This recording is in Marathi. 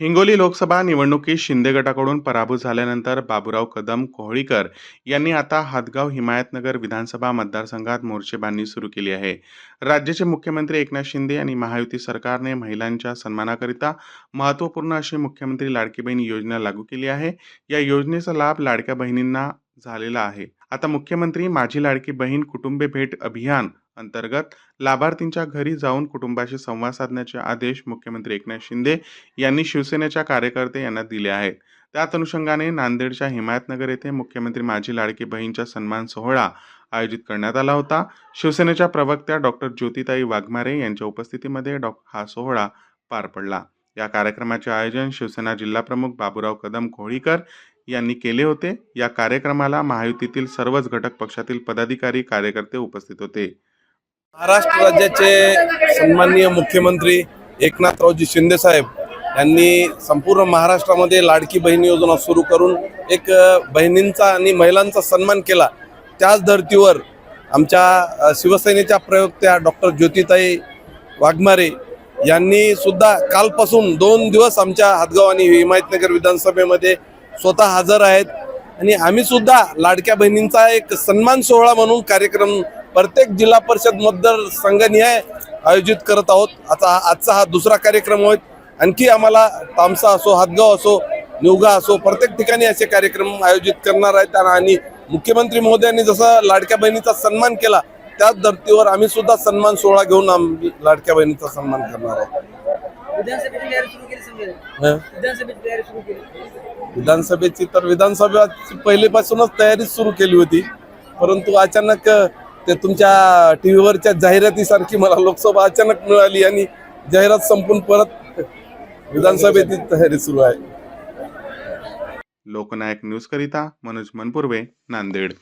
हिंगोली लोकसभा निवडणुकीत शिंदे गटाकडून पराभूत झाल्यानंतर बाबुराव कदम कोहळीकर यांनी आता हातगाव हिमायतनगर विधानसभा मतदारसंघात मोर्चेबांधणी सुरू केली आहे. राज्याचे मुख्यमंत्री एकनाथ शिंदे आणि महायुती सरकारने महिलांच्या सन्मानाकरिता महत्त्वपूर्ण अशी मुख्यमंत्री लाडकी बहीण योजना लागू केली आहे. या योजनेचा लाभ लाडक्या बहिणींना झालेला आहे. आता मुख्यमंत्री माझी लाडकी बहीण कुटुंबे भेट अभियान अंतर्गत लाभार्थींच्या घरी जाऊन कुटुंबाशी संवाद साधण्याचे आदेश मुख्यमंत्री एकनाथ शिंदे यांनी शिवसेनेच्या कार्यकर्ते यांना दिले आहेत. त्याच अनुषंगाने नांदेडच्या हिमायतनगर येथे मुख्यमंत्री माझी लाडकी बहीणचा सन्मान सोहळा आयोजित करण्यात आला होता. शिवसेनेच्या प्रवक्त्या डॉक्टर ज्योतिताई वाघमारे यांच्या उपस्थितीमध्ये डॉ. हा सोहळा पार पडला. या कार्यक्रमाचे आयोजन शिवसेना जिल्हाप्रमुख बाबूराव कदम कोहळीकर यांनी केले होते. या कार्यक्रमाला महायुतीतील सर्वच घटक पक्षातील पदाधिकारी कार्यकर्ते उपस्थित होते. महाराष्ट्र राज्याचे सन्माननीय मुख्यमंत्री एकनाथरावजी शिंदे साहेब यांनी संपूर्ण महाराष्ट्रामध्ये लाडकी बहीण योजना सुरू करून एक बहिणींचा आणि महिलांचा सन्मान केला. त्याच धर्तीवर आमच्या शिवसेनेच्या प्रवक्त्या डॉक्टर ज्योतिताई वाघमारे यांनी सुद्धा कालपासून दोन दिवस आमच्या हातगाव आणि हिमायतनगर विधानसभेमध्ये स्वतः हजर आहेत. आणि आम्ही सुद्धा लाडक्या बहिणींचा एक सन्मान सोहळा म्हणून कार्यक्रम प्रत्येक जिल्हा परिषद मतदारसंघनिहाय आयोजित करत आहोत. आता आजचा हा दुसरा कार्यक्रम होत आणखी आम्हाला तामसा असो हातगाव असो निवगा असो प्रत्येक ठिकाणी असे कार्यक्रम आयोजित करणार आहेत. आणि मुख्यमंत्री महोदयांनी जसं लाडक्या बहिणीचा सन्मान केला त्याच धर्तीवर आम्ही सुद्धा सन्मान सोहळा घेऊन आम्ही लाडक्या बहिणीचा सन्मान करणार आहोत. विधानसभेची तर विधानसभेची पहिलेपासूनच तयारी सुरू केली होती. परंतु अचानक ते तुमच्या टीव्हीवरच्या जाहिरातीसारखी मला लोकसभा अचानक मिळाली आणि जाहिरात संपून परत विधानसभेची तयारी सुरू आहे. लोकनायक न्यूज करिता मनोज मनपूर्वे नांदेड.